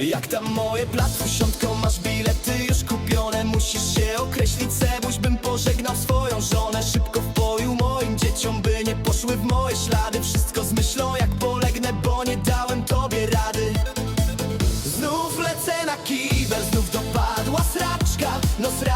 Jak tam moje platfusiątko, masz bilety już kupione. Musisz się określić, Sebuś bym pożegnał swoją żonę. Szybko wpoił moim dzieciom, by nie poszły w moje ślady. Wszystko z myślą jak polegnę, bo nie dałem tobie rady. Znów lecę na kibel, znów dopadła sraczka. No sram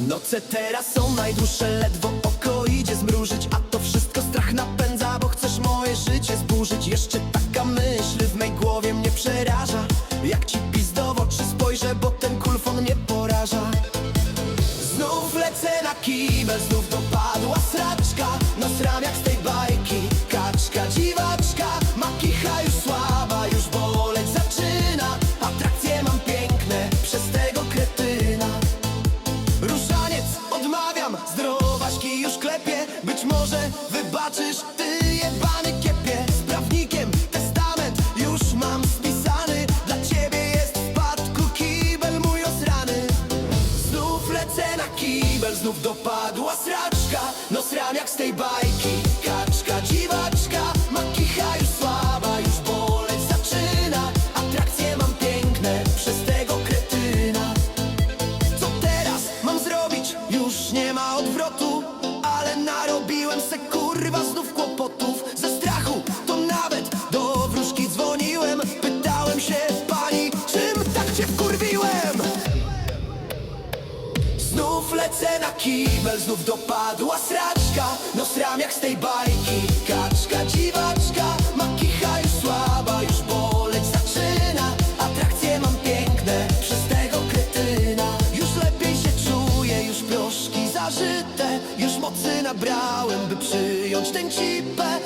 Noce teraz są najdłuższe, ledwo oko idzie zmrużyć A to wszystko strach napędza, bo chcesz moje życie zburzyć. Jeszcze taka myśl w mej głowie mnie przeraża. Jak ci pizdo w oczy spojrzę, bo ten kulfon mnie poraża. Znów lecę na kibel, znów dopadła sraczka. No sram jak z tej zdrowaśki już klepie. Być może wybaczysz, ty jebany kiepie. Z prawnikiem testament już mam spisany. Dla ciebie jest w spadku kibel mój osrany. Znów lecę na kibel, znów dopadła sraczka. No sram jak z tej bajki Znów lecę na kibel, znów dopadła sraczka. Nostram jak z tej bajki. Kaczka, dziwaczka, ma kicha już słaba. Już boleć zaczyna, atrakcje mam piękne Przez tego kretyna. Już lepiej się czuję, już proszki zażyte. Już mocy nabrałem, by przyjąć tę cipę.